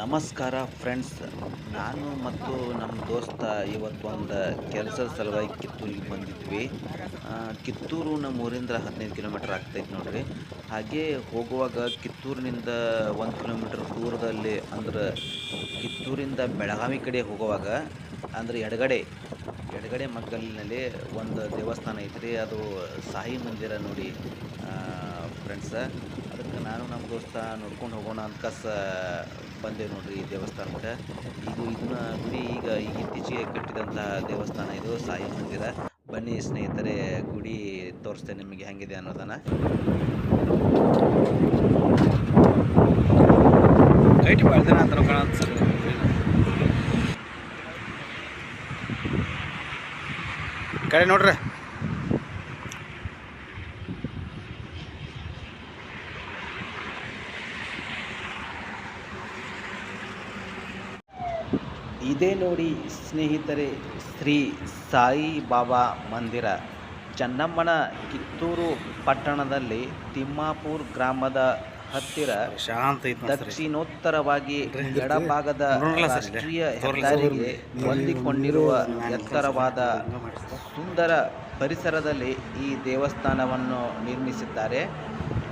ನಮಸ್ಕಾರ ಫ್ರೆಂಡ್ಸ್ ನಾನು ಮತ್ತು ನಮ್ಮ ದೋಸ್ತ ಇವತ್ತೊಂದು ಕೆಲಸದ ಸಲುವಾಗಿ ಕಿತ್ತೂರಿಗೆ ಬಂದಿದ್ವಿ. ಕಿತ್ತೂರು ನಮ್ಮ ಊರಿಂದ ಹದಿನೈದು ಕಿಲೋಮೀಟ್ರ್ ಆಗ್ತೈತೆ ನೋಡ್ರಿ. ಹಾಗೆ ಹೋಗುವಾಗ ಕಿತ್ತೂರಿನಿಂದ ಒಂದು ಕಿಲೋಮೀಟ್ರ್ ದೂರದಲ್ಲಿ ಅಂದ್ರೆ ಕಿತ್ತೂರಿಂದ ಬೆಳಗಾವಿ ಕಡೆ ಹೋಗುವಾಗ ಅಂದ್ರೆ ಎಡಗಡೆ ಎಡಗಡೆ ಮಗ್ಗಲಿನಲ್ಲಿ ಒಂದು ದೇವಸ್ಥಾನ ಐತ್ರಿ. ಅದು ಸಾಯಿ ಮಂದಿರ ನೋಡಿ ಫ್ರೆಂಡ್ಸ ಅದಕ್ಕೆ ನಾನು ನಮ್ಮ ದೋಸ್ತ ನೋಡ್ಕೊಂಡು ಹೋಗೋಣ ಅಂತ ಕಸ ಬಂದೆ ನೋಡ್ರಿ ಈ ದೇವಸ್ಥಾನಕ್ಕೆ. ಇದು ಇದನ್ನ ಗುಡಿ ಈಗ ಈಗ ಇತ್ತೀಚೆಗೆ ಕಟ್ಟಿದಂತಹ ದೇವಸ್ಥಾನ ಇದು ಸಾಯಿ ಮಂದಿರ. ಬನ್ನಿ ಸ್ನೇಹಿತರೆ, ಗುಡಿ ತೋರಿಸ್ತೇನೆ ನಿಮಗೆ ಹೆಂಗಿದೆ ಅನ್ನೋದನ್ನ. ಕೈಟ್ ದಿನ ಅಂತ ಕಾಣತ್ತೆ ಸರ್ ಈ ಕಡೆ ನೋಡ್ರಿ. ಇದೇ ನೋಡಿ ಸ್ನೇಹಿತರೆ ಶ್ರೀ ಸಾಯಿ ಬಾಬಾ ಮಂದಿರ. ಚೆನ್ನಮ್ಮನ ಕಿತ್ತೂರು ಪಟ್ಟಣದಲ್ಲಿ ತಿಮ್ಮಾಪುರ್ ಗ್ರಾಮದ ಹತ್ತಿರ ಶಾಂತ ದಕ್ಷಿಣೋತ್ತರವಾಗಿ ಎಡಭಾಗದ ರಾಷ್ಟ್ರೀಯ ಹೆದ್ದಾರಿಗೆ ಹೊಂದಿಕೊಂಡಿರುವ ಎತ್ತರವಾದ ಸುಂದರ ಪರಿಸರದಲ್ಲಿ ಈ ದೇವಸ್ಥಾನವನ್ನು ನಿರ್ಮಿಸಿದ್ದಾರೆ.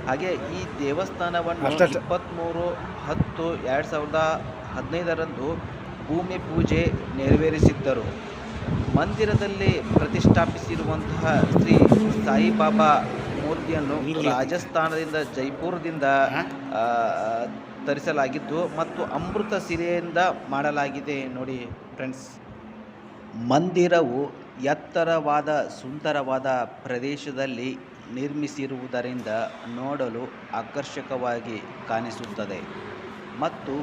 ಹಾಗೆ ಈ ದೇವಸ್ಥಾನವನ್ನು. ಇಪ್ಪತ್ತ್ಮೂರು ಹತ್ತು ಎರಡು ಸಾವಿರದ ಹದಿನೈದರಂದು ಭೂಮಿ ಪೂಜೆ ನೆರವೇರಿಸಿದ್ದರು. ಮಂದಿರದಲ್ಲಿ ಪ್ರತಿಷ್ಠಾಪಿಸಿರುವಂತಹ ಶ್ರೀ ಸಾಯಿಬಾಬಾ ಮೂರ್ತಿಯನ್ನು ರಾಜಸ್ಥಾನದಿಂದ ಜೈಪುರದಿಂದ ತರಿಸಲಾಗಿದ್ದು ಮತ್ತು ಅಮೃತ ಸಿರೆಯಿಂದ ಮಾಡಲಾಗಿದೆ ನೋಡಿ ಫ್ರೆಂಡ್ಸ್. ಮಂದಿರವು ಎತ್ತರವಾದ ಸುಂದರವಾದ ಪ್ರದೇಶದಲ್ಲಿ ನಿರ್ಮಿಸಿರುವುದರಿಂದ ನೋಡಲು ಆಕರ್ಷಕವಾಗಿ ಕಾಣಿಸುತ್ತದೆ ಮತ್ತು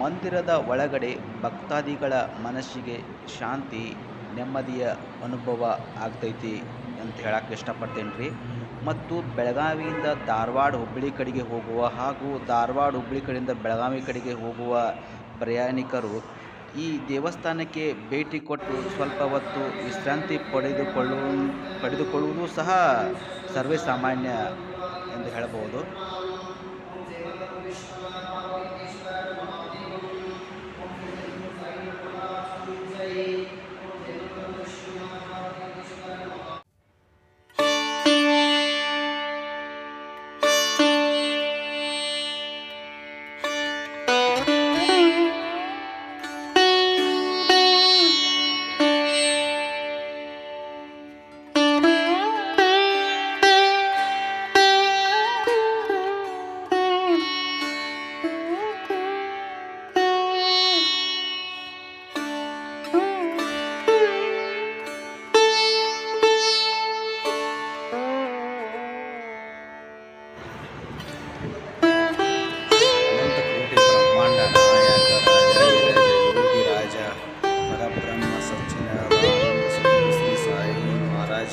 ಮಂದಿರದ ಒಳಗಡೆ ಭಕ್ತಾದಿಗಳ ಮನಸ್ಸಿಗೆ ಶಾಂತಿ ನೆಮ್ಮದಿಯ ಅನುಭವ ಆಗ್ತೈತಿ ಅಂತ ಹೇಳಕ್ಕೆ ಇಷ್ಟಪಡ್ತೇನೆ ರೀ ಮತ್ತು ಬೆಳಗಾವಿಯಿಂದ ಧಾರವಾಡ ಹುಬ್ಬಳ್ಳಿ ಕಡೆಗೆ ಹೋಗುವ ಹಾಗೂ ಧಾರವಾಡ ಹುಬ್ಬಳ್ಳಿ ಕಡೆಯಿಂದ ಬೆಳಗಾವಿ ಕಡೆಗೆ ಹೋಗುವ ಪ್ರಯಾಣಿಕರು ಈ ದೇವಸ್ಥಾನಕ್ಕೆ ಭೇಟಿ ಕೊಟ್ಟು ಸ್ವಲ್ಪ ಹೊತ್ತು ವಿಶ್ರಾಂತಿ ಪಡೆದುಕೊಳ್ಳು ಪಡೆದುಕೊಳ್ಳುವುದು ಸಹ ಸರ್ವೇ ಸಾಮಾನ್ಯ ಎಂದು ಹೇಳಬಹುದು.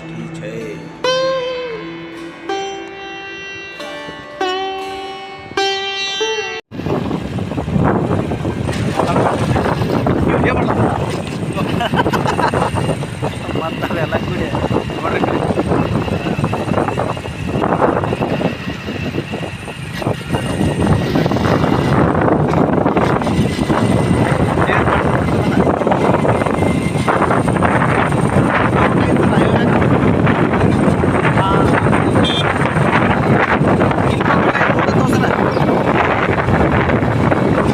DJ.